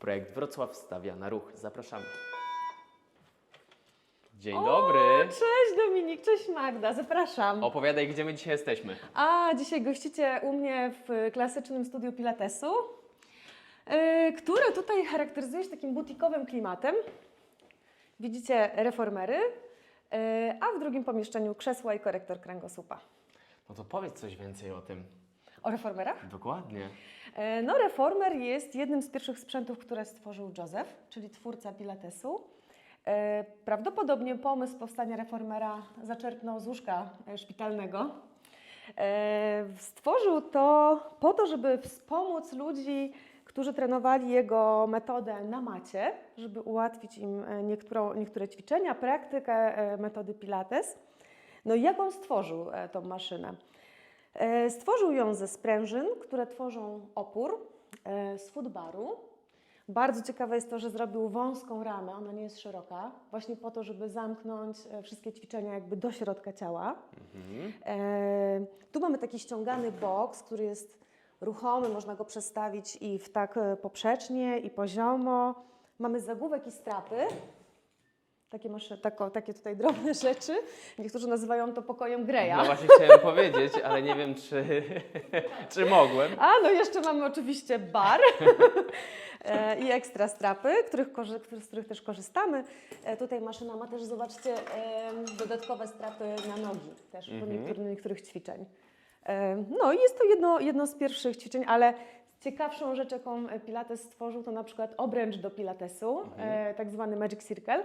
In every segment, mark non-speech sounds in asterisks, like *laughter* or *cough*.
Projekt Wrocław stawia na ruch. Zapraszamy. Dzień O, dobry. Cześć Dominik, cześć Magda, zapraszam. Opowiadaj, gdzie my dzisiaj jesteśmy. A dzisiaj gościcie u mnie w klasycznym studiu Pilatesu, yy, które tutaj charakteryzuje się takim butikowym klimatem. Widzicie reformery, yy, a w drugim pomieszczeniu krzesła i korektor kręgosłupa. No to powiedz coś więcej o tym. O reformerach? Dokładnie. Yy, No, reformer jest jednym z pierwszych sprzętów, które stworzył Joseph, czyli twórca Pilatesu. Yy, Prawdopodobnie pomysł powstania reformera zaczerpnął z łóżka e, szpitalnego. E, Stworzył to po to, żeby wspomóc ludzi, którzy trenowali jego metodę na macie, żeby ułatwić im e, niektórą, niektóre ćwiczenia, praktykę e, metody Pilates. No i jak on stworzył e, tą maszynę? E, Stworzył ją ze sprężyn, które tworzą opór, e, z footbaru. Bardzo ciekawe jest to, że zrobił wąską ramę, ona nie jest szeroka, właśnie po to, żeby zamknąć e, wszystkie ćwiczenia jakby do środka ciała. Mhm. Tu mamy taki ściągany boks, który jest ruchomy, można go przestawić i w tak poprzecznie, i poziomo. Mamy zagłówek i strapy. Takie, masz, tako, takie tutaj drobne *laughs* rzeczy. Niektórzy nazywają to pokojem Greya. No właśnie chciałem *laughs* powiedzieć, ale nie wiem, czy, *laughs* czy mogłem. A no jeszcze mamy oczywiście bar e, i ekstra strapy, których, z których też korzystamy. E, Tutaj maszyna ma też, zobaczcie, dodatkowe strapy na nogi też do Mhm. niektórych, niektórych ćwiczeń. E, No i jest to jedno, jedno z pierwszych ćwiczeń, ale ciekawszą rzecz, jaką Pilates stworzył, to na przykład obręcz do Pilatesu, e, tak zwany Magic Circle,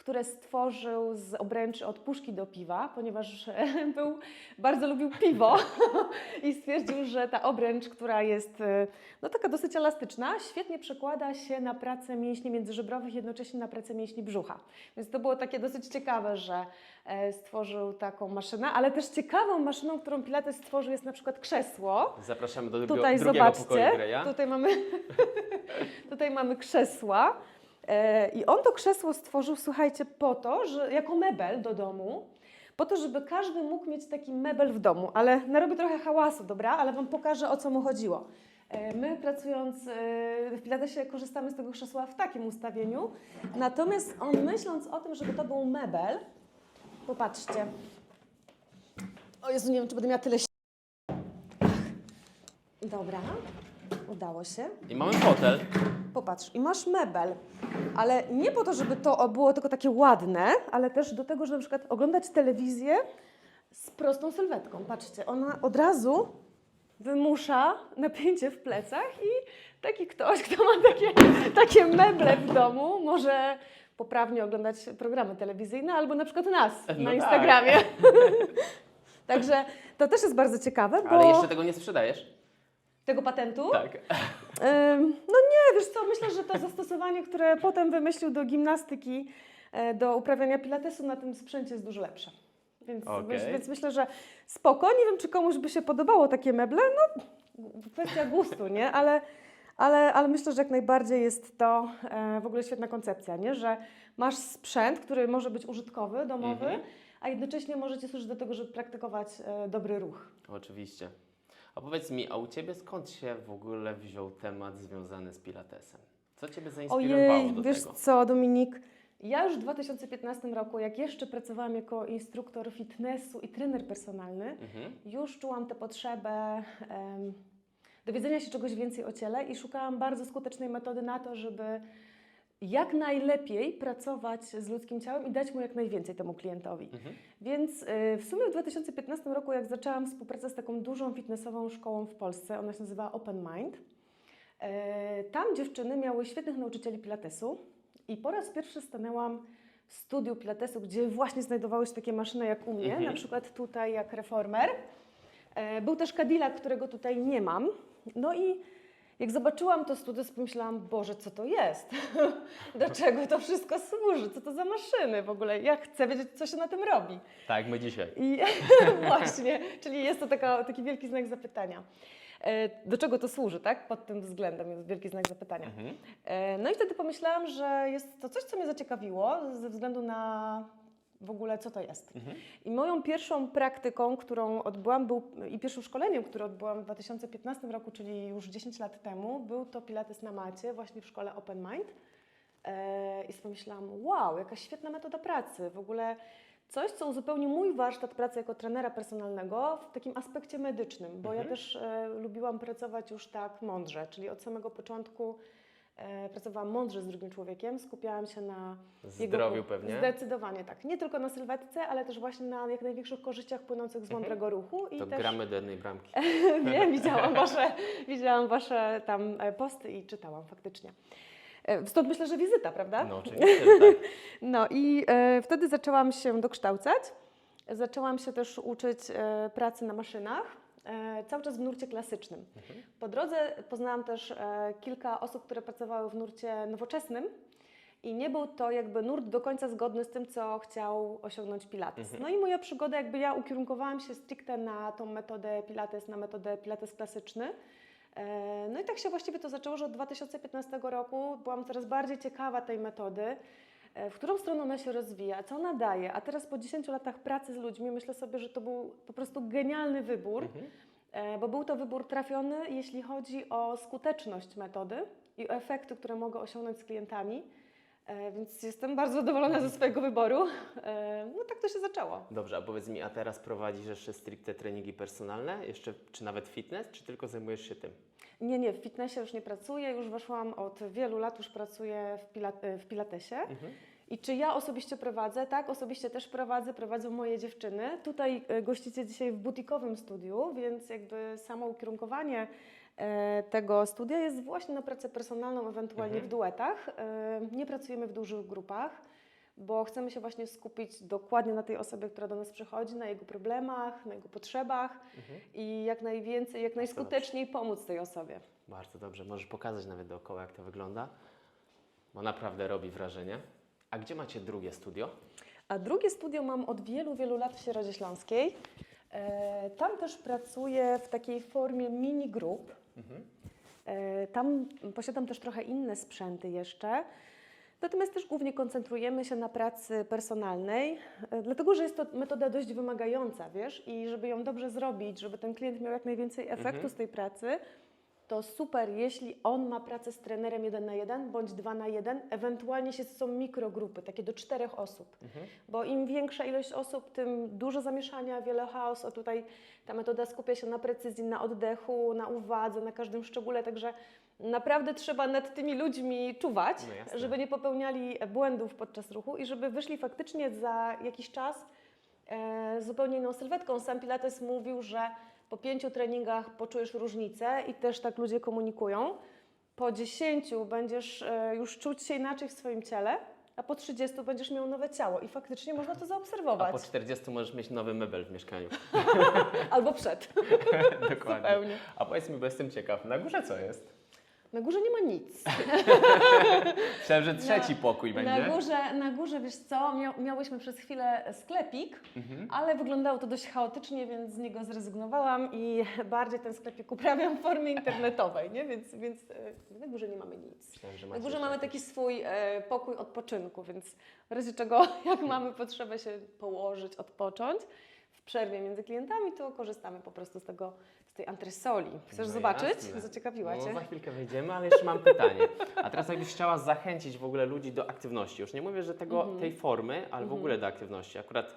które stworzył z obręczy od puszki do piwa, ponieważ e, był, bardzo lubił piwo *laughs* i stwierdził, że ta obręcz, która jest e, no, taka dosyć elastyczna, świetnie przekłada się na pracę mięśni międzyżebrowych, jednocześnie na pracę mięśni brzucha. Więc to było takie dosyć ciekawe, że e, stworzył taką maszynę, ale też ciekawą maszyną, którą Pilates stworzył jest na przykład krzesło. Zapraszamy do drugiego, Tutaj drugiego pokoju zobaczcie, tutaj mamy, *laughs* tutaj mamy krzesła. E, I on to krzesło stworzył, słuchajcie, po to, że jako mebel do domu, po to, żeby każdy mógł mieć taki mebel w domu, ale narobię trochę hałasu, dobra, ale Wam pokażę, o co mu chodziło. E, My pracując e, w Pilatesie korzystamy z tego krzesła w takim ustawieniu, natomiast on myśląc o tym, żeby to był mebel, popatrzcie, o Jezu, nie wiem, czy będę miała tyle Dobra, udało się. I mamy fotel. Popatrz, i masz mebel, ale nie po to, żeby to było tylko takie ładne, ale też do tego, żeby na przykład oglądać telewizję z prostą sylwetką. Patrzcie, ona od razu wymusza napięcie w plecach i taki ktoś, kto ma takie, takie meble w domu, może poprawnie oglądać programy telewizyjne albo na przykład nas No na tak. Instagramie. *laughs* Także to też jest bardzo ciekawe, bo Ale jeszcze tego nie sprzedajesz? Tego patentu Tak. No nie, wiesz co, myślę, że to zastosowanie, które potem wymyślił do gimnastyki, e, do uprawiania pilatesu na tym sprzęcie jest dużo lepsze. Więc, Okej. więc, myślę, że spoko. Nie wiem, czy komuś by się podobało takie meble, no kwestia gustu, nie? Ale, ale, ale myślę, że jak najbardziej jest to e, w ogóle świetna koncepcja, nie? Że masz sprzęt, który może być użytkowy, domowy, Mhm. a jednocześnie może Ci służyć do tego, żeby praktykować e, dobry ruch. Oczywiście. A powiedz mi, a u Ciebie skąd się w ogóle wziął temat związany z Pilatesem? Co Ciebie zainspirowało Ojej, do wiesz tego? co, Dominik? Ja już w 2015 roku, jak jeszcze pracowałam jako instruktor fitnessu i trener personalny, Mhm. już czułam tę potrzebę em, dowiedzenia się czegoś więcej o ciele i szukałam bardzo skutecznej metody na to, żeby jak najlepiej pracować z ludzkim ciałem i dać mu jak najwięcej temu klientowi. Mhm. Więc y, w sumie w 2015 roku, jak zaczęłam współpracę z taką dużą fitnessową szkołą w Polsce, ona się nazywa Open Mind, e, tam dziewczyny miały świetnych nauczycieli pilatesu i po raz pierwszy stanęłam w studiu pilatesu, gdzie właśnie znajdowały się takie maszyny jak u mnie, Mhm. na przykład tutaj jak reformer. E, Był też Cadillac, którego tutaj nie mam. No i jak zobaczyłam to studio, pomyślałam, Boże, co to jest? *laughs* Do czego to wszystko służy? Co to za maszyny w ogóle? Ja chcę wiedzieć, co się na tym robi. Tak, my dzisiaj. I *laughs* właśnie, czyli jest to taka, taki wielki znak zapytania. E, Do czego to służy, tak? Pod tym względem jest wielki znak zapytania. Mhm. E, No i wtedy pomyślałam, że jest to coś, co mnie zaciekawiło ze względu na w ogóle co to jest. Mhm. I moją pierwszą praktyką, którą odbyłam, był, i pierwszym szkoleniem, które odbyłam w 2015 roku, czyli już 10 lat temu, był to Pilates na macie, właśnie w szkole Open Mind. E, I sobie pomyślałam, wow, jaka świetna metoda pracy. W ogóle coś, co uzupełni mój warsztat pracy jako trenera personalnego w takim aspekcie medycznym, bo ja Mhm. też e, lubiłam pracować już tak mądrze, czyli od samego początku pracowałam mądrze z drugim człowiekiem, skupiałam się na jego- Zdrowiu pewnie. Zdecydowanie tak. Nie tylko na sylwetce, ale też właśnie na jak największych korzyściach płynących z Mhm. mądrego ruchu. I To też gramy do jednej bramki. *laughs* Wiem, widziałam wasze, widziałam wasze tam e, posty i czytałam faktycznie. E, Stąd myślę, że wizyta, prawda? No oczywiście, tak. *laughs* No i e, wtedy zaczęłam się dokształcać. Zaczęłam się też uczyć e, pracy na maszynach, e, cały czas w nurcie klasycznym. Mhm. Po drodze poznałam też e, kilka osób, które pracowały w nurcie nowoczesnym. I nie był to jakby nurt do końca zgodny z tym, co chciał osiągnąć Pilates. Mhm. No i moja przygoda, jakby ja ukierunkowałam się stricte na tą metodę Pilates, na metodę Pilates klasyczny. E, No i tak się właściwie to zaczęło, że od 2015 roku byłam coraz bardziej ciekawa tej metody, e, w którą stronę ona się rozwija, co ona daje. A teraz po 10 latach pracy z ludźmi myślę sobie, że to był po prostu genialny wybór, Mhm. e, bo był to wybór trafiony, jeśli chodzi o skuteczność metody i o efekty, które mogę osiągnąć z klientami. E, Więc jestem bardzo zadowolona ze swojego wyboru. E, No tak to się zaczęło. Dobrze, a powiedz mi, a teraz prowadzisz jeszcze stricte treningi personalne, jeszcze, czy nawet fitness, czy tylko zajmujesz się tym? Nie, nie, w fitnessie już nie pracuję, już weszłam od wielu lat, już pracuję w, pila- w pilatesie. Mhm. I czy ja osobiście prowadzę? Tak, osobiście też prowadzę, prowadzą moje dziewczyny. Tutaj e, gościcie dzisiaj w butikowym studiu, więc jakby samo ukierunkowanie e, tego studia jest właśnie na pracę personalną, ewentualnie Mhm. w duetach. E, Nie pracujemy w dużych grupach, bo chcemy się właśnie skupić dokładnie na tej osobie, która do nas przychodzi, na jego problemach, na jego potrzebach Mhm. i jak najwięcej, jak najskuteczniej pomóc tej osobie. Bardzo dobrze, możesz pokazać nawet dookoła, jak to wygląda, bo naprawdę robi wrażenie. A gdzie macie drugie studio? A drugie studio mam od wielu, wielu lat w Środzie Śląskiej. E, tam też pracuję w takiej formie mini grup. Mhm. E, tam posiadam też trochę inne sprzęty jeszcze. Natomiast też głównie koncentrujemy się na pracy personalnej, e, dlatego że jest to metoda dość wymagająca, wiesz, i żeby ją dobrze zrobić, żeby ten klient miał jak najwięcej efektu Mhm. z tej pracy, to super, jeśli on ma pracę z trenerem 1 na 1 bądź 2 na 1, ewentualnie się są mikrogrupy, takie do czterech osób. Mhm. Bo im większa ilość osób, tym dużo zamieszania, wiele chaosu. A tutaj ta metoda skupia się na precyzji, na oddechu, na uwadze, na każdym szczególe. Także naprawdę trzeba nad tymi ludźmi czuwać, No żeby nie popełniali błędów podczas ruchu i żeby wyszli faktycznie za jakiś czas e, zupełnie inną sylwetką. Sam Pilates mówił, że po pięciu treningach poczujesz różnicę i też tak ludzie komunikują. Po 10 będziesz e, już czuć się inaczej w swoim ciele, a po 30 będziesz miał nowe ciało i faktycznie można to A zaobserwować. po 40 możesz mieć nowy mebel w mieszkaniu. *laughs* Albo przed. *laughs* Dokładnie. Zupełnie. A powiedz mi, bo jestem ciekaw, na górze co jest? Na górze nie ma nic. *laughs* Myślałem, że trzeci pokój będzie. Na górze, na górze, wiesz co, mia, miałyśmy przez chwilę sklepik, Mhm. ale wyglądało to dość chaotycznie, więc z niego zrezygnowałam i *laughs* bardziej ten sklepik uprawiam w formie internetowej, nie? Więc, więc e, na górze nie mamy nic. Myślałem, Na górze mamy taki swój e, pokój odpoczynku, więc w razie czego, *laughs* jak mamy potrzebę się położyć, odpocząć w przerwie między klientami, to korzystamy po prostu z tego, z tej antresoli. Chcesz No zobaczyć? jasne. Zaciekawiła no, Cię? za chwilkę wejdziemy, ale jeszcze mam pytanie. A teraz jakbyś chciała zachęcić w ogóle ludzi do aktywności. Już nie mówię, że tego, Mhm. tej formy, ale w Mhm. ogóle do aktywności. Akurat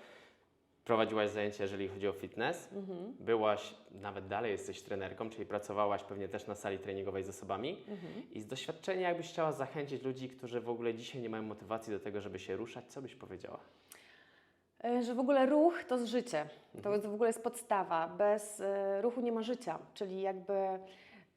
prowadziłaś zajęcia, jeżeli chodzi o fitness. Mhm. Byłaś, nawet dalej jesteś trenerką, czyli pracowałaś pewnie też na sali treningowej z osobami. Mhm. I z doświadczenia jakbyś chciała zachęcić ludzi, którzy w ogóle dzisiaj nie mają motywacji do tego, żeby się ruszać, co byś powiedziała? E, Że w ogóle ruch to jest życie. To jest, w ogóle jest podstawa. Bez e, ruchu nie ma życia. Czyli jakby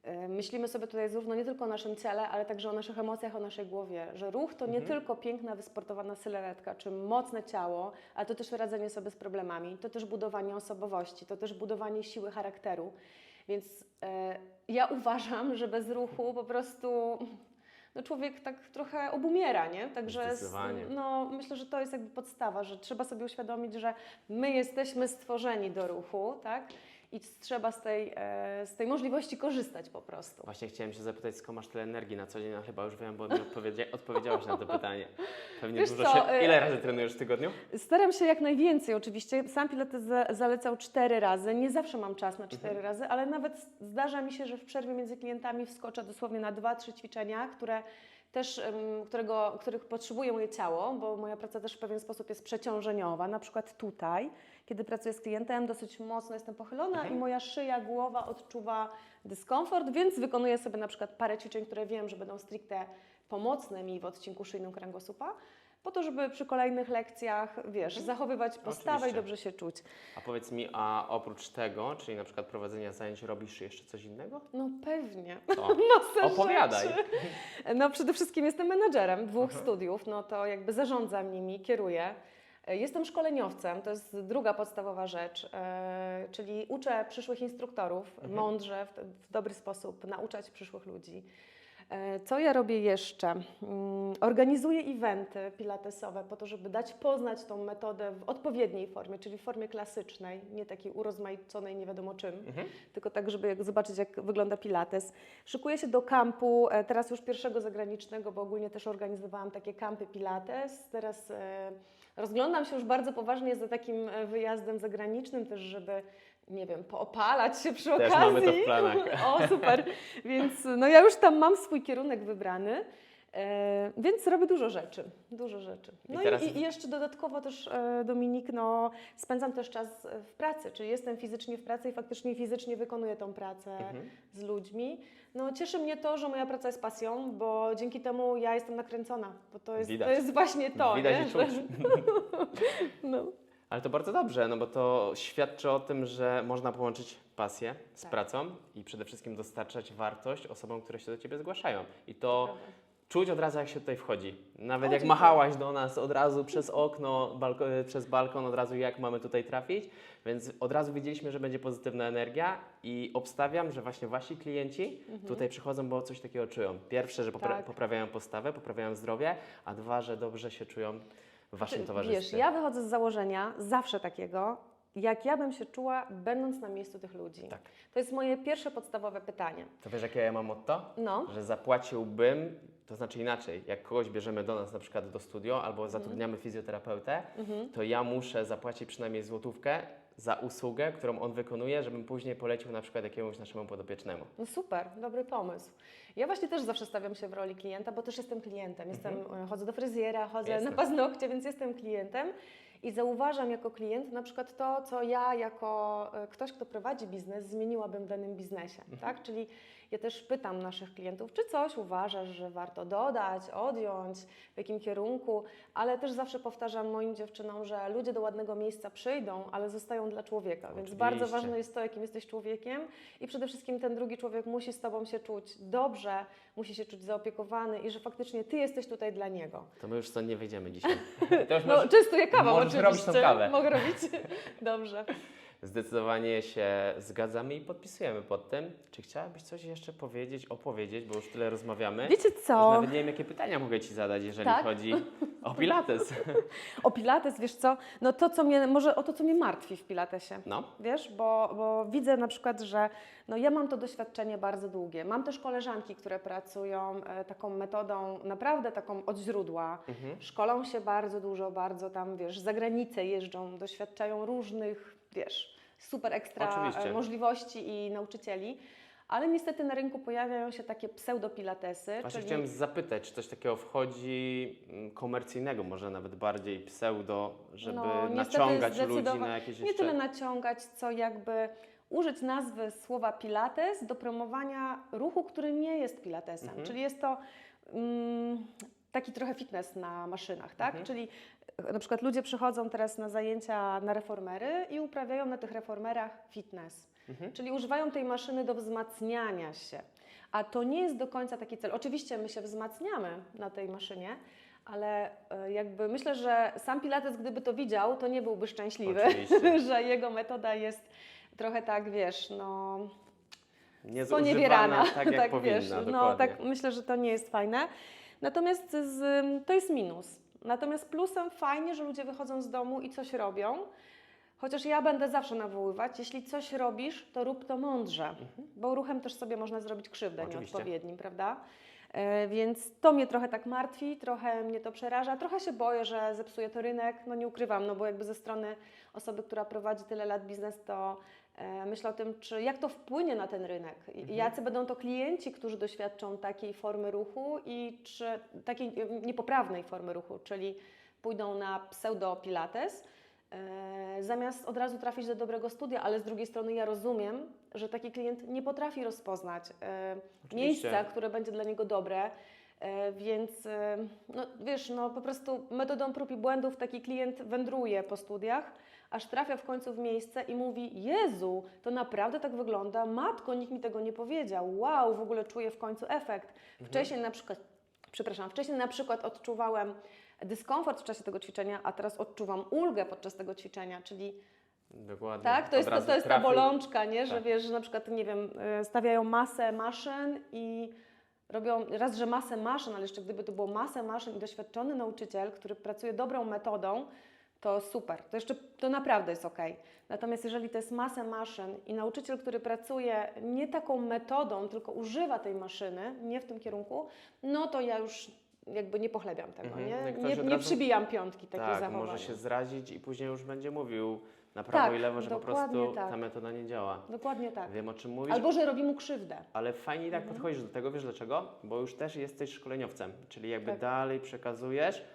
e, myślimy sobie tutaj zarówno nie tylko o naszym ciele, ale także o naszych emocjach, o naszej głowie. Że ruch to nie Mhm. tylko piękna, wysportowana sylwetka, czy mocne ciało, ale to też radzenie sobie z problemami, to też budowanie osobowości, to też budowanie siły charakteru. Więc ja uważam, że bez ruchu po prostu no człowiek tak trochę obumiera, nie? Także no, myślę, że to jest jakby podstawa, że trzeba sobie uświadomić, że my jesteśmy stworzeni do ruchu, tak? I trzeba z tej, e, z tej możliwości korzystać po prostu. Właśnie chciałem się zapytać, skąd masz tyle energii na co dzień, a chyba już wiem, bo mi odpowiedzia- odpowiedziałaś na to *laughs* pytanie. Pewnie Wiesz dużo co, się... y- Ile razy trenujesz w tygodniu? Staram się jak najwięcej oczywiście. Sam Pilates za, zalecał cztery razy. Nie zawsze mam czas na cztery Mhm. razy, ale nawet zdarza mi się, że w przerwie między klientami wskoczę dosłownie na dwa, trzy ćwiczenia, które też, którego, których potrzebuje moje ciało, bo moja praca też w pewien sposób jest przeciążeniowa. Na przykład tutaj, kiedy pracuję z klientem, dosyć mocno jestem pochylona Mhm. i moja szyja, głowa odczuwa dyskomfort, więc wykonuję sobie na przykład parę ćwiczeń, które wiem, że będą stricte pomocne mi w odcinku szyjnym kręgosłupa, po to, żeby przy kolejnych lekcjach, wiesz, zachowywać postawę Oczywiście. i dobrze się czuć. A powiedz mi, a oprócz tego, czyli na przykład prowadzenia zajęć, robisz jeszcze coś innego? No pewnie. Co? *laughs* Masę Opowiadaj. rzeczy. No przede wszystkim jestem menadżerem dwóch Aha. studiów, no to jakby zarządzam nimi, kieruję. E, Jestem szkoleniowcem, to jest druga podstawowa rzecz, e, czyli uczę przyszłych instruktorów Mhm. mądrze, w, dobry sposób nauczać przyszłych ludzi. E, Co ja robię jeszcze? Mm, Organizuję eventy pilatesowe po to, żeby dać poznać tą metodę w odpowiedniej formie, czyli w formie klasycznej, nie takiej urozmaiconej nie wiadomo czym Mhm. tylko tak, żeby zobaczyć, jak wygląda Pilates. Szykuję się do kampu, teraz już pierwszego zagranicznego, bo ogólnie też organizowałam takie kampy Pilates. Teraz rozglądam się już bardzo poważnie za takim e, wyjazdem zagranicznym też, żeby nie wiem, poopalać się przy Też okazji. mamy to w planach. *laughs* O, super. Więc no ja już tam mam swój kierunek wybrany. E, więc robię dużo rzeczy, dużo rzeczy. I No i, teraz- i, i jeszcze dodatkowo też, e, Dominik, no, spędzam też czas w pracy, czyli jestem fizycznie w pracy i faktycznie fizycznie wykonuję tą pracę Mhm. z ludźmi. No, cieszy mnie to, że moja praca jest pasją, bo dzięki temu ja jestem nakręcona, bo to jest, Widać. to jest właśnie to. Widać nie? i czuć. *laughs* No. Ale to bardzo dobrze, no bo to świadczy o tym, że można połączyć pasję z Tak. pracą i przede wszystkim dostarczać wartość osobom, które się do Ciebie zgłaszają. I to Prawda. Czuć od razu, jak się tutaj wchodzi. Nawet O, jak machałaś do nas od razu przez okno, balko, przez balkon, od razu jak mamy tutaj trafić, więc od razu wiedzieliśmy, że będzie pozytywna energia i obstawiam, że właśnie Wasi klienci tutaj przychodzą, bo coś takiego czują. Pierwsze, że popra- Mhm. Tak. poprawiają postawę, poprawiają zdrowie, a dwa, że dobrze się czują w Waszym Czy- towarzystwie. Wiesz, ja wychodzę z założenia zawsze takiego, jak ja bym się czuła, będąc na miejscu tych ludzi. Tak. To jest moje pierwsze podstawowe pytanie. To wiesz, jakie ja mam motto? No, Że zapłaciłbym, to znaczy inaczej, jak kogoś bierzemy do nas na przykład do studio Mhm. albo zatrudniamy fizjoterapeutę, to ja muszę zapłacić przynajmniej złotówkę za usługę, którą on wykonuje, żebym później polecił na przykład jakiemuś naszemu podopiecznemu. no super, dobry pomysł. Ja właśnie też zawsze stawiam się w roli klienta, bo też jestem klientem. Jestem, e, Chodzę do fryzjera, chodzę na paznokcie, więc jestem klientem. I zauważam jako klient na przykład to, co ja jako e, ktoś, kto prowadzi biznes, zmieniłabym w danym biznesie. Tak? Czyli ja też pytam naszych klientów, czy coś uważasz, że warto dodać, odjąć, w jakim kierunku, ale też zawsze powtarzam moim dziewczynom, że ludzie do ładnego miejsca przyjdą, ale zostają dla człowieka. Więc bardzo Oczywiście. ważne jest to, jakim jesteś człowiekiem i przede wszystkim ten drugi człowiek musi z Tobą się czuć dobrze, musi się czuć zaopiekowany i że faktycznie Ty jesteś tutaj dla niego. To my już stąd nie wyjdziemy dzisiaj. *laughs* To już No, możesz- czystuję kawę możesz oczywiście. robić tą kawę. Mogę robić? *laughs* Dobrze. Zdecydowanie się zgadzamy i podpisujemy pod tym. Czy chciałabyś coś jeszcze powiedzieć, opowiedzieć, bo już tyle rozmawiamy. Wiecie Już co? nawet nie wiem, jakie pytania mogę Ci zadać, jeżeli Tak? chodzi *laughs* o Pilates. O Pilates, wiesz co? No to, co mnie, może o to, co mnie martwi w Pilatesie. No, Wiesz, bo, bo widzę na przykład, że no ja mam to doświadczenie bardzo długie. Mam też koleżanki, które pracują e, taką metodą, naprawdę taką od źródła. mhm. Szkolą się bardzo dużo, bardzo tam, wiesz, za granicę jeżdżą, doświadczają różnych, wiesz, super ekstra Oczywiście. e, możliwości i nauczycieli. Ale niestety na rynku pojawiają się takie pseudopilatesy, Właśnie czyli chciałem zapytać, czy coś takiego wchodzi mm, komercyjnego, może nawet bardziej pseudo, żeby No, naciągać ludzi na jakieś nie jeszcze... tyle naciągać, co jakby użyć nazwy słowa pilates do promowania ruchu, który nie jest pilatesem. Mhm. Czyli jest to mm, taki trochę fitness na maszynach, tak? Mhm. Czyli na przykład ludzie przychodzą teraz na zajęcia na reformery i uprawiają na tych reformerach fitness. Mhm. Czyli używają tej maszyny do wzmacniania się. A to nie jest do końca taki cel. Oczywiście my się wzmacniamy na tej maszynie, ale e, jakby myślę, że sam Pilates, gdyby to widział, to nie byłby szczęśliwy, *laughs* że jego metoda jest trochę tak, wiesz, no Nie sponiewierana. tak jak *laughs* powinna, wiesz, dokładnie. no tak myślę, że to nie jest fajne. Natomiast z, to jest minus. Natomiast plusem fajnie, że ludzie wychodzą z domu i coś robią. Chociaż ja będę zawsze nawoływać, jeśli coś robisz, to rób to mądrze, bo ruchem też sobie można zrobić krzywdę Mhm. Oczywiście. nieodpowiednim, prawda? E, Więc to mnie trochę tak martwi, trochę mnie to przeraża, trochę się boję, że zepsuje to rynek, no nie ukrywam, no bo jakby ze strony osoby, która prowadzi tyle lat biznes, to myślę o tym, czy jak to wpłynie na ten rynek, Mhm. jacy będą to klienci, którzy doświadczą takiej formy ruchu i czy takiej e, niepoprawnej formy ruchu, czyli pójdą na pseudo-pilates, e, zamiast od razu trafić do dobrego studia, ale z drugiej strony ja rozumiem, że taki klient nie potrafi rozpoznać e, Oczywiście. miejsca, które będzie dla niego dobre. E, Więc e, no, wiesz, no, po prostu metodą prób i błędów taki klient wędruje po studiach, aż trafia w końcu w miejsce i mówi: Jezu, to naprawdę tak wygląda. Matko, nikt mi tego nie powiedział. Wow, w ogóle czuję w końcu efekt. Wcześniej na przykład, przepraszam, wcześniej na przykład odczuwałem dyskomfort w czasie tego ćwiczenia, a teraz odczuwam ulgę podczas tego ćwiczenia, czyli Dokładnie. tak, to jest, to, to jest ta bolączka, nie? że Tak. wiesz, że na przykład, nie wiem, y, stawiają masę maszyn i robią raz, że masę maszyn, ale jeszcze gdyby to było masę maszyn i doświadczony nauczyciel, który pracuje dobrą metodą, to super, to jeszcze, to naprawdę jest ok. Natomiast jeżeli to jest masę maszyn i nauczyciel, który pracuje nie taką metodą, tylko używa tej maszyny, nie w tym kierunku, no to ja już jakby nie pochlebiam tego, Mhm. nie? Nie, od nie razu- przybijam piątki takich Tak, zachowań. może się zrazić i później już będzie mówił na prawo Tak, i lewo, że po prostu tak. ta metoda nie działa. Dokładnie tak. Wiem o czym mówisz, Albo, że robi mu krzywdę. ale fajnie tak Mhm. podchodzisz do tego, wiesz dlaczego? Bo już też jesteś szkoleniowcem, czyli jakby Tak. dalej przekazujesz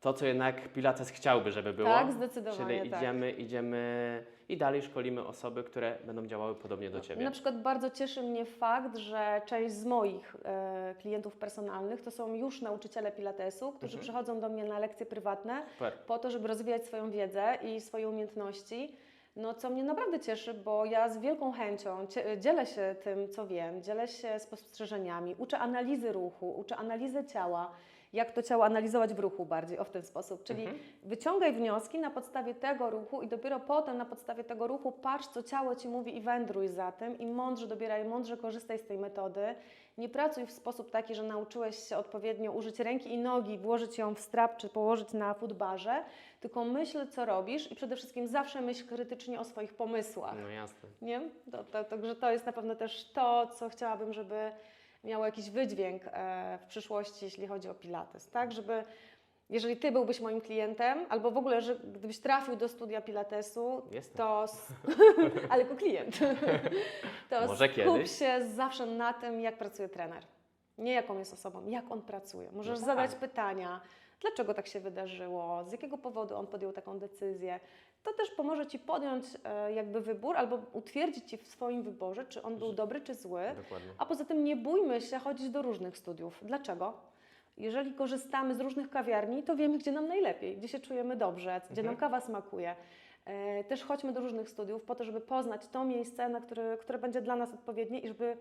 to, co jednak Pilates chciałby, żeby było. Tak, zdecydowanie Czyli tak. idziemy, idziemy i dalej szkolimy osoby, które będą działały podobnie do Ciebie. Na przykład bardzo cieszy mnie fakt, że część z moich e, klientów personalnych to są już nauczyciele Pilatesu, którzy Mhm. przychodzą do mnie na lekcje prywatne Super. po to, żeby rozwijać swoją wiedzę i swoje umiejętności. No, co mnie naprawdę cieszy, bo ja z wielką chęcią dzielę się tym, co wiem, dzielę się spostrzeżeniami, uczę analizy ruchu, uczę analizę ciała, jak to ciało analizować w ruchu bardziej, o w ten sposób. Czyli Mhm. wyciągaj wnioski na podstawie tego ruchu i dopiero potem na podstawie tego ruchu patrz, co ciało Ci mówi i wędruj za tym i mądrze dobieraj, mądrze korzystaj z tej metody. Nie pracuj w sposób taki, że nauczyłeś się odpowiednio użyć ręki i nogi, włożyć ją w strap czy położyć na footbarze, tylko myśl, co robisz i przede wszystkim zawsze myśl krytycznie o swoich pomysłach. No jasne. Nie? To, to, Także to jest na pewno też to, co chciałabym, żeby miało jakiś wydźwięk e, w przyszłości, jeśli chodzi o Pilates, tak? Żeby jeżeli Ty byłbyś moim klientem, albo w ogóle, że gdybyś trafił do studia Pilatesu, Jestem. to, *laughs* ale jako klient, to Może skup kiedyś. się zawsze na tym, jak pracuje trener. Nie jaką jest osobą, jak on pracuje. Możesz No zadać tak. pytania, dlaczego tak się wydarzyło, z jakiego powodu on podjął taką decyzję. To też pomoże Ci podjąć e, jakby wybór albo utwierdzić Ci w swoim wyborze, czy on był dobry, czy zły. Dokładnie. A poza tym nie bójmy się chodzić do różnych studiów. Dlaczego? Jeżeli korzystamy z różnych kawiarni, to wiemy, gdzie nam najlepiej, gdzie się czujemy dobrze, gdzie nam Mhm. kawa smakuje. E, Też chodźmy do różnych studiów po to, żeby poznać to miejsce, na które, które będzie dla nas odpowiednie i żeby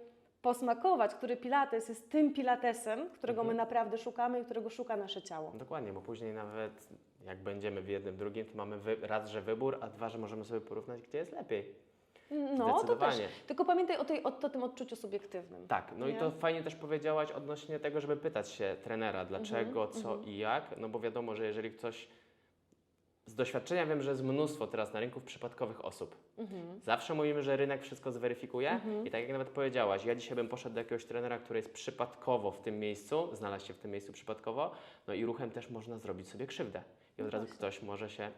posmakować, który pilates jest tym pilatesem, którego my Mhm. naprawdę szukamy i którego szuka nasze ciało. Dokładnie, bo później nawet jak będziemy w jednym, drugim, to mamy wy, raz, że wybór, a dwa, że możemy sobie porównać, gdzie jest lepiej. No, to też. Tylko pamiętaj o, tej, o, o tym odczuciu subiektywnym. Tak, no i Nie? to fajnie też powiedziałaś odnośnie tego, żeby pytać się trenera, dlaczego, Mhm, co i jak, no bo wiadomo, że jeżeli ktoś z doświadczenia wiem, że jest mnóstwo teraz na rynku przypadkowych osób. Mhm. Zawsze mówimy, że rynek wszystko zweryfikuje Mhm. i tak jak nawet powiedziałaś, ja dzisiaj bym poszedł do jakiegoś trenera, który jest przypadkowo w tym miejscu, znalazł się w tym miejscu przypadkowo, no i ruchem też można zrobić sobie krzywdę. I od No razu właśnie. ktoś może się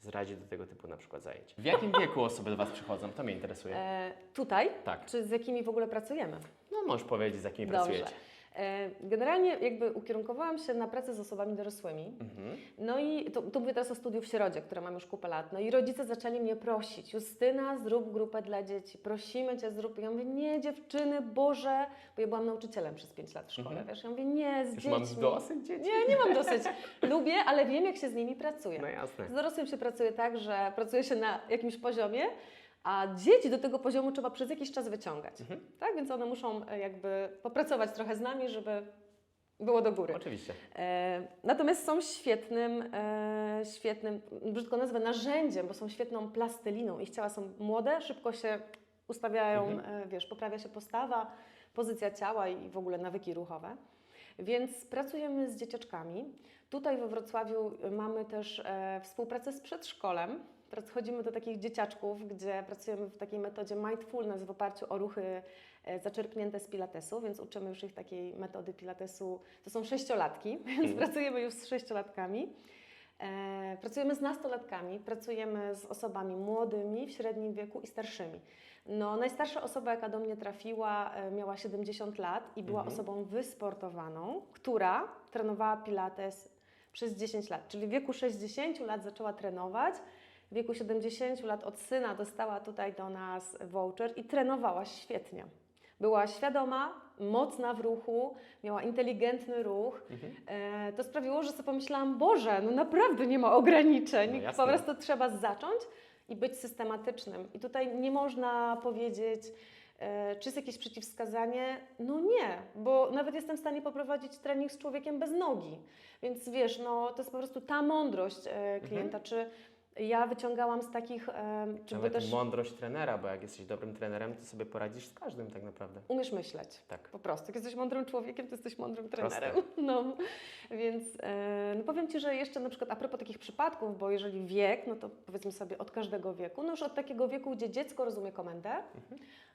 zrazić do tego typu na przykład zajęć. W jakim wieku osoby do Was przychodzą? To mnie interesuje. E, tutaj, Tak. czy z jakimi w ogóle pracujemy? No możesz powiedzieć, z jakimi Dobrze. pracujecie. E, Generalnie jakby ukierunkowałam się na pracę z osobami dorosłymi. Mhm. No i tu, tu mówię teraz o studiu w Środzie, które mam już kupę lat. No i rodzice zaczęli mnie prosić, Justyna, zrób grupę dla dzieci, prosimy Cię, zrób. Ja mówię, nie dziewczyny, Boże, bo ja byłam nauczycielem przez 5 lat w szkole, Mhm. wiesz, ja mówię, nie, z Już dziećmi. mam dosyć dzieci? Nie, nie mam dosyć. Lubię, ale wiem, jak się z nimi pracuje. No jasne. Z dorosłym się pracuje tak, że pracuje się na jakimś poziomie, a dzieci do tego poziomu trzeba przez jakiś czas wyciągać. Mhm. Tak, więc one muszą e, jakby popracować trochę z nami, żeby było do góry. Oczywiście. E, natomiast są świetnym, e, świetnym, brzydko nazwę, narzędziem, bo są świetną plasteliną. Ich ciała są młode, szybko się ustawiają, Mhm. e, wiesz, poprawia się postawa, pozycja ciała i w ogóle nawyki ruchowe. Więc pracujemy z dzieciaczkami. Tutaj we Wrocławiu mamy też e, współpracę z przedszkolem, Prac- Chodzimy do takich dzieciaczków, gdzie pracujemy w takiej metodzie mindfulness w oparciu o ruchy e, zaczerpnięte z pilatesu, więc uczymy już ich takiej metody pilatesu. To są sześciolatki, *laughs* więc Mhm. pracujemy już z sześciolatkami. E, pracujemy z nastolatkami, pracujemy z osobami młodymi, w średnim wieku i starszymi. No, najstarsza osoba, jaka do mnie trafiła, e, miała 70 lat i była Mhm. osobą wysportowaną, która trenowała pilates przez 10 lat, czyli w wieku 60 lat zaczęła trenować. W wieku 70 lat od syna dostała tutaj do nas voucher i trenowała świetnie. Była świadoma, mocna w ruchu, miała inteligentny ruch. Mhm. E, to sprawiło, że sobie pomyślałam, Boże, no naprawdę nie ma ograniczeń. No po prostu trzeba zacząć i być systematycznym. I tutaj nie można powiedzieć, e, czy jest jakieś przeciwwskazanie. No nie, bo nawet jestem w stanie poprowadzić trening z człowiekiem bez nogi. Więc wiesz, no to jest po prostu ta mądrość e, klienta, czy ja wyciągałam z takich, czy Nawet też mądrość trenera, bo jak jesteś dobrym trenerem, to sobie poradzisz z każdym tak naprawdę. umiesz myśleć. Tak. Po prostu. Jak jesteś mądrym człowiekiem, to jesteś mądrym Proste. trenerem. *laughs* No, więc e, no powiem Ci, że jeszcze na przykład a propos takich przypadków, bo jeżeli wiek, no to powiedzmy sobie od każdego wieku, no już od takiego wieku, gdzie dziecko rozumie komendę,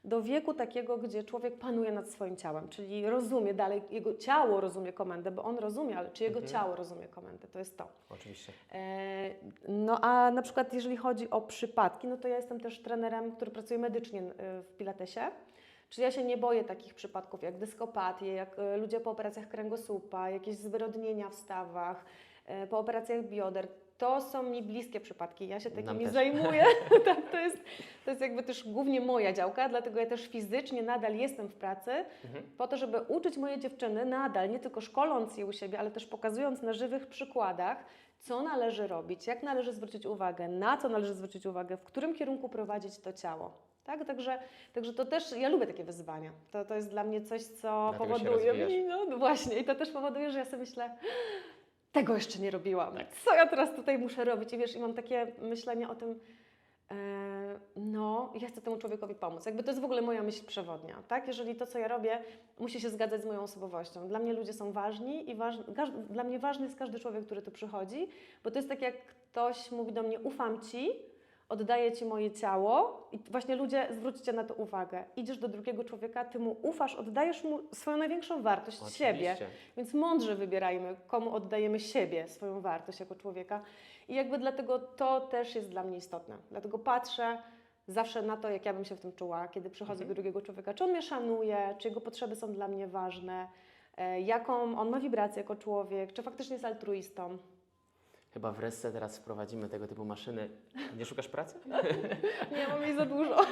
do wieku takiego, gdzie człowiek panuje nad swoim ciałem, czyli rozumie dalej, jego ciało rozumie komendę, bo on rozumie, ale czy jego Mhm. ciało rozumie komendę, to jest to. Oczywiście. E, No a na przykład jeżeli chodzi o przypadki, no to ja jestem też trenerem, który pracuje medycznie e, w Pilatesie. Czyli ja się nie boję takich przypadków jak dyskopatie, jak e, ludzie po operacjach kręgosłupa, jakieś zwyrodnienia w stawach, e, po operacjach bioder. To są mi bliskie przypadki. Ja się takimi zajmuję. *laughs* *laughs* Tak, to, jest, to jest jakby też głównie moja działka, dlatego ja też fizycznie nadal jestem w pracy, Mhm. po to, żeby uczyć moje dziewczyny nadal, nie tylko szkoląc je u siebie, ale też pokazując na żywych przykładach, co należy robić, jak należy zwrócić uwagę, na co należy zwrócić uwagę, w którym kierunku prowadzić to ciało. Tak? Także, także to też, ja lubię takie wyzwania. To, to jest dla mnie coś, co Dlatego powoduje no, no właśnie, i to też powoduje, że ja sobie myślę, tego jeszcze nie robiłam. Tak. Co ja teraz tutaj muszę robić? I wiesz, i mam takie myślenie o tym, no, ja chcę temu człowiekowi pomóc. Jakby to jest w ogóle moja myśl przewodnia, tak? Jeżeli to, co ja robię, musi się zgadzać z moją osobowością. Dla mnie ludzie są ważni i waż, dla mnie ważny jest każdy człowiek, który tu przychodzi, bo to jest tak, jak ktoś mówi do mnie, ufam Ci, oddaję Ci moje ciało i właśnie ludzie, zwróćcie na to uwagę. Idziesz do drugiego człowieka, Ty mu ufasz, oddajesz mu swoją największą wartość, siebie. Oczywiście. Więc mądrze wybierajmy, komu oddajemy siebie, swoją wartość jako człowieka. I jakby dlatego to też jest dla mnie istotne. Dlatego patrzę zawsze na to, jak ja bym się w tym czuła, kiedy przychodzę Mhm. do drugiego człowieka. Czy on mnie szanuje, czy jego potrzeby są dla mnie ważne, e, jaką on ma wibrację jako człowiek, czy faktycznie jest altruistą. Chyba w Resce teraz wprowadzimy tego typu maszyny. Nie szukasz pracy? *laughs* Nie mam jej za dużo. *laughs*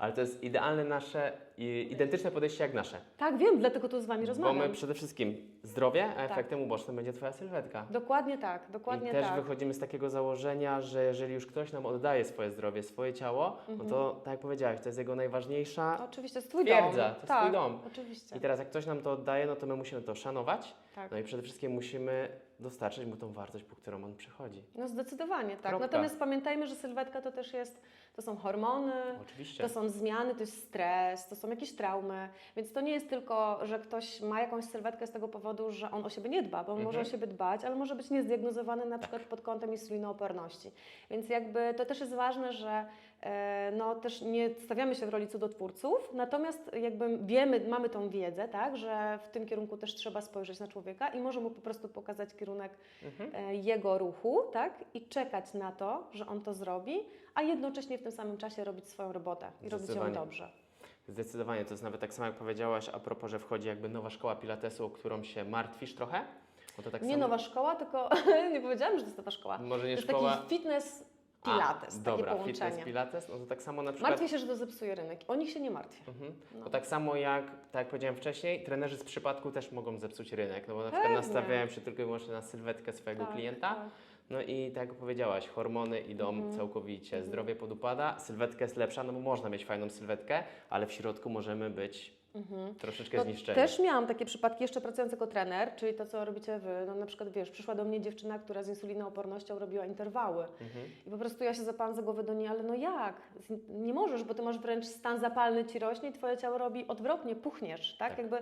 Ale to jest idealne nasze, i identyczne podejście jak nasze. Tak, wiem, dlatego tu z Wami Bo rozmawiam. my przede wszystkim zdrowie, a Tak. efektem ubocznym będzie Twoja sylwetka. Dokładnie tak, dokładnie I też tak. wychodzimy z takiego założenia, że jeżeli już ktoś nam oddaje swoje zdrowie, swoje ciało, no to tak jak powiedziałaś, to jest jego najważniejsza. Oczywiście, to jest Twój Twierdza, dom. to jest tak, twój dom. Oczywiście. I teraz jak ktoś nam to oddaje, no to my musimy to szanować, tak. no i przede wszystkim musimy dostarczyć mu tą wartość, po którą on przychodzi. No zdecydowanie tak. Kropka. Natomiast pamiętajmy, że sylwetka to też jest, to są hormony, Oczywiście. to są zmiany, to jest stres, to są jakieś traumy, więc to nie jest tylko, że ktoś ma jakąś sylwetkę z tego powodu, że on o siebie nie dba, bo on Mhm. może o siebie dbać, ale może być niezdiagnozowany na przykład pod kątem insulinooporności. Więc jakby to też jest ważne, że e, no też nie stawiamy się w roli cudotwórców, natomiast jakby wiemy, mamy tą wiedzę, tak, że w tym kierunku też trzeba spojrzeć na człowieka i może mu po prostu pokazać kierunek Mhm. e, jego ruchu, tak? I czekać na to, że on to zrobi, a jednocześnie w tym samym czasie robić swoją robotę i robić ją dobrze. Zdecydowanie, to jest nawet tak samo jak powiedziałaś a propos, że wchodzi jakby nowa szkoła pilatesu, o którą się martwisz trochę. To tak nie samo... nowa szkoła, tylko *laughs* nie powiedziałam, że to jest nowa szkoła. Może To nie jest szkoła... taki fitness A, pilates, takie dobra, połączenie. fitness pilates, no to tak samo na przykład... Martwię się, że to zepsuje rynek. O nich się nie martwię. Mhm. No. Bo tak samo jak, tak jak powiedziałem wcześniej, trenerzy z przypadku też mogą zepsuć rynek, no bo na przykład Pewnie. nastawiają się tylko i wyłącznie na sylwetkę swojego Tak, klienta, tak. No i tak jak powiedziałaś, hormony idą Mhm. całkowicie, Mhm. zdrowie podupada, sylwetka jest lepsza, no bo można mieć fajną sylwetkę, ale w środku możemy być Mhm. troszeczkę To zniszczeni. też miałam takie przypadki jeszcze pracując jako trener, czyli to, co robicie Wy. No, na przykład, wiesz, przyszła do mnie dziewczyna, która z insulinoopornością robiła interwały. Mhm. I po prostu ja się zapałam za głowę do niej, ale no jak? Nie możesz, bo ty masz wręcz stan zapalny ci rośnie i twoje ciało robi odwrotnie, puchniesz, tak? Tak. Jakby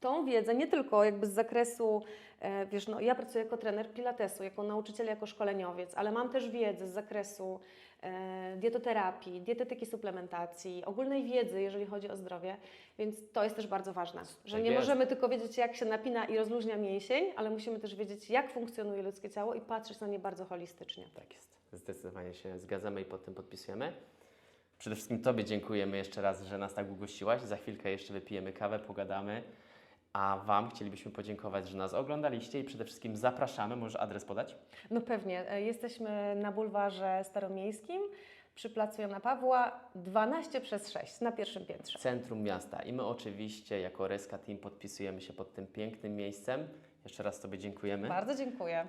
tą wiedzę nie tylko jakby z zakresu, e, wiesz, no ja pracuję jako trener pilatesu, jako nauczyciel, jako szkoleniowiec, ale mam też wiedzę z zakresu e, dietoterapii, dietetyki suplementacji, ogólnej wiedzy, jeżeli chodzi o zdrowie, więc to jest też bardzo ważne, że Tak nie jest. możemy tylko wiedzieć, jak się napina i rozluźnia mięsień, ale musimy też wiedzieć, jak funkcjonuje ludzkie ciało i patrzeć na nie bardzo holistycznie. Tak jest. Zdecydowanie się zgadzamy i pod tym podpisujemy. Przede wszystkim Tobie dziękujemy jeszcze raz, że nas tak ugościłaś. Za chwilkę jeszcze wypijemy kawę, pogadamy. A Wam chcielibyśmy podziękować, że nas oglądaliście i przede wszystkim zapraszamy. Możesz adres podać? No pewnie. E, Jesteśmy na bulwarze staromiejskim przy placu Jana Pawła 12 przez 6 na pierwszym piętrze. Centrum miasta. I my oczywiście jako Reska Team podpisujemy się pod tym pięknym miejscem. Jeszcze raz Tobie dziękujemy. Bardzo dziękuję.